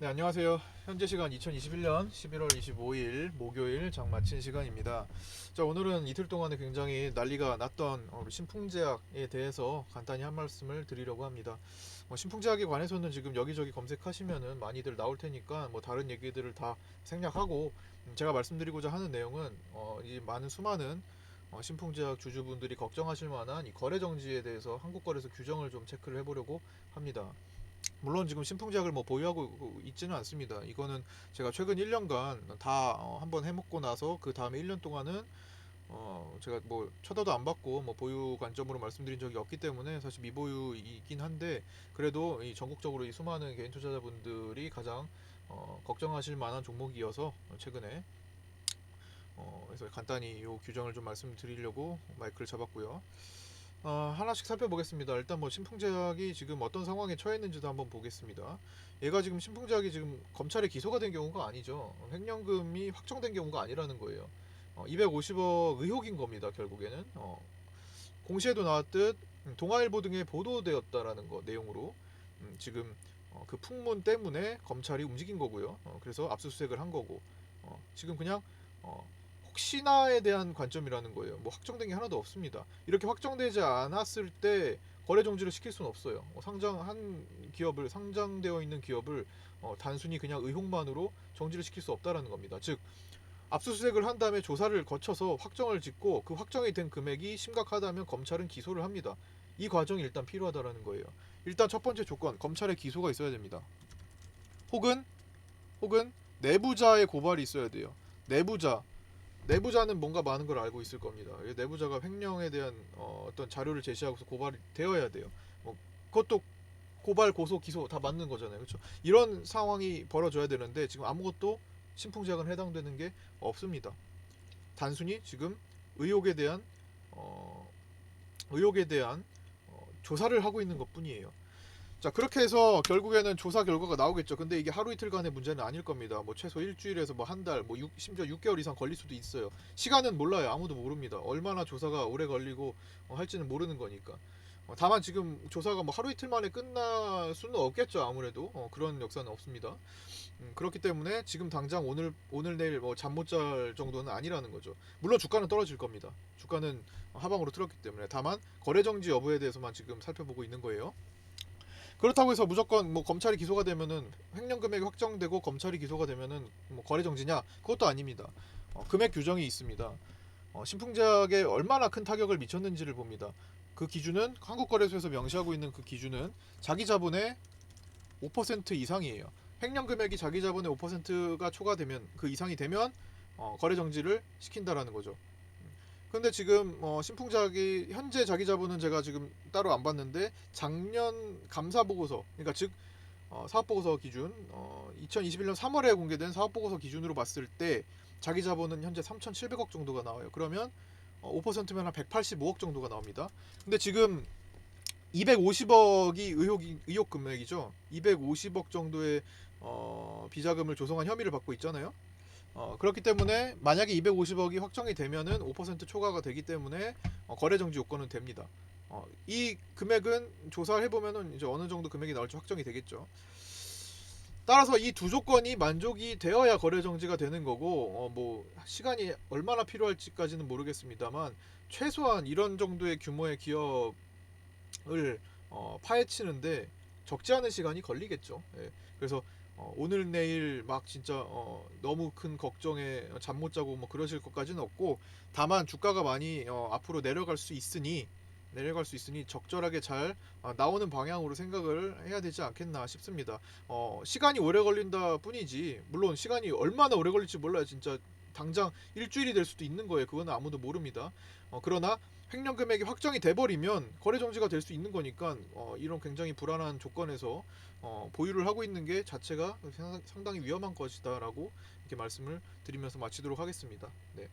네, 안녕하세요. 현재 시간 2021년 11월 25일 목요일 장 마친 시간입니다. 자, 오늘은 이틀 동안에 굉장히 난리가 났던 어, 신풍제약에 대해서 간단히 한 말씀을 드리려고 합니다. 뭐 신풍제약에 관해서는 지금 여기저기 검색하시면은 많이들 나올 테니까 뭐 다른 얘기들을 다 생략하고 음, 제가 말씀드리고자 하는 내용은 어, 이 많은 수많은 어, 신풍제약 주주분들이 걱정하실 만한 이 거래 정지에 대해서 한국 거래소 규정을 좀 체크를 해보려고 합니다. 물론 지금 신풍제약을 뭐 보유하고 있지는 않습니다. 이거는 제가 최근 1년간 다 어, 한번 해먹고 나서 그 다음에 1년 동안은 어 제가 뭐 쳐다도 안 받고 뭐 보유 관점으로 말씀드린 적이 없기 때문에 사실 미보유이긴 한데 그래도 이 전국적으로 이 수많은 개인 투자자분들이 가장 어 걱정하실 만한 종목이어서 최근에 어 그래서 간단히 이 규정을 좀 말씀드리려고 마이크를 잡았고요. 어, 하나씩 살펴보겠습니다. 일단 뭐 신풍제약이 지금 어떤 상황에 처했는지도 한번 보겠습니다. 얘가 지금 신풍제약이 지금 검찰에 기소가 된 경우가 아니죠. 횡령금이 확정된 경우가 아니라는 거예요. 어, 250억 의혹인 겁니다. 결국에는 어, 공시에도 나왔듯 음, 동아일보 등에 보도되었다라는 거 내용으로 음, 지금 어, 그 풍문 때문에 검찰이 움직인 거고요. 어, 그래서 압수수색을 한 거고 어, 지금 그냥 어, 혹시나에 대한 관점이라는 거예요. 뭐 확정된 게 하나도 없습니다. 이렇게 확정되지 않았을 때 거래 정지를 시킬 수는 없어요. 어, 상장 한 기업을 상장되어 있는 기업을 어, 단순히 그냥 의혹만으로 정지를 시킬 수 없다라는 겁니다. 즉 압수수색을 한 다음에 조사를 거쳐서 확정을 짓고 그 확정이 된 금액이 심각하다면 검찰은 기소를 합니다. 이 과정이 일단 필요하다라는 거예요. 일단 첫 번째 조건 검찰에 기소가 있어야 됩니다. 혹은 혹은 내부자의 고발이 있어야 돼요. 내부자 내부자는 뭔가 많은 걸 알고 있을 겁니다. 이 내부자가 횡령에 대한 어, 어떤 자료를 제시하고서 고발이 되어야 돼요. 뭐 그것도 고발, 고소, 기소 다 맞는 거잖아요. 그렇죠? 이런 상황이 벌어져야 되는데 지금 아무것도 신풍제약은 해당되는 게 없습니다. 단순히 지금 의혹에 대한 어, 의혹에 대한 어, 조사를 하고 있는 것뿐이에요. 자 그렇게 해서 결국에는 조사 결과가 나오겠죠. 근데 이게 하루 이틀간의 문제는 아닐 겁니다. 뭐 최소 일주일에서 뭐 한 달, 뭐 육- 심지어 6개월 이상 걸릴 수도 있어요. 시간은 몰라요. 아무도 모릅니다. 얼마나 조사가 오래 걸리고 어, 할지는 모르는 거니까. 어, 다만 지금 조사가 뭐 하루 이틀 만에 끝날 수는 없겠죠. 아무래도 어, 그런 역사는 없습니다. 음, 그렇기 때문에 지금 당장 오늘 오늘 내일 뭐 잠 못 잘 정도는 아니라는 거죠. 물론 주가는 떨어질 겁니다. 주가는 하방으로 틀었기 때문에 다만 거래 정지 여부에 대해서만 지금 살펴보고 있는 거예요. 그렇다고 해서 무조건 뭐 검찰이 기소가 되면은 횡령 금액이 확정되고 검찰이 기소가 되면은 뭐 거래 정지냐 그것도 아닙니다. 어, 금액 규정이 있습니다. 어, 신풍제약에 얼마나 큰 타격을 미쳤는지를 봅니다. 그 기준은 한국거래소에서 명시하고 있는 그 기준은 자기 자본의 5% 이상이에요. 횡령 금액이 자기 자본의 5%가 초과되면 그 이상이 되면 어, 거래 정지를 시킨다라는 거죠. 근데 지금 어, 신풍작이 현재 자기 자본은 제가 지금 따로 안 봤는데 작년 감사 보고서 그러니까 즉 어, 사업 보고서 기준 어, 2021년 3월에 공개된 사업 보고서 기준으로 봤을 때 자기 자본은 현재 3,700억 정도가 나와요. 그러면 어, 5%면 한 185억 정도가 나옵니다. 근데 지금 250억이 의혹 의혹 금액이죠. 250억 정도의 어, 비자금을 조성한 혐의를 받고 있잖아요. 어, 그렇기 때문에 만약에 250억이 확정이 되면은 5% 초과가 되기 때문에 어, 거래 정지 요건은 됩니다. 어, 이 금액은 조사를 해보면은 이제 어느 정도 금액이 나올지 확정이 되겠죠. 따라서 이 두 조건이 만족이 되어야 거래 정지가 되는 거고 어, 뭐 시간이 얼마나 필요할지까지는 모르겠습니다만 최소한 이런 정도의 규모의 기업을 어, 파헤치는데 적지 않은 시간이 걸리겠죠. 예. 그래서 어, 오늘 내일 막 진짜 어, 너무 큰 걱정에 잠 못 자고 뭐 그러실 것까지는 없고 다만 주가가 많이 어, 앞으로 내려갈 수 있으니 내려갈 수 있으니 적절하게 잘 어, 나오는 방향으로 생각을 해야 되지 않겠나 싶습니다. 어, 시간이 오래 걸린다 뿐이지 물론 시간이 얼마나 오래 걸릴지 몰라요. 진짜 당장 일주일이 될 수도 있는 거예요. 그거는 아무도 모릅니다. 어, 그러나 횡령 금액이 확정이 돼버리면 거래 정지가 될 수 있는 거니까 어, 이런 굉장히 불안한 조건에서 어, 보유를 하고 있는 게 자체가 상당- 상당히 위험한 것이다라고 이렇게 말씀을 드리면서 마치도록 하겠습니다. 네.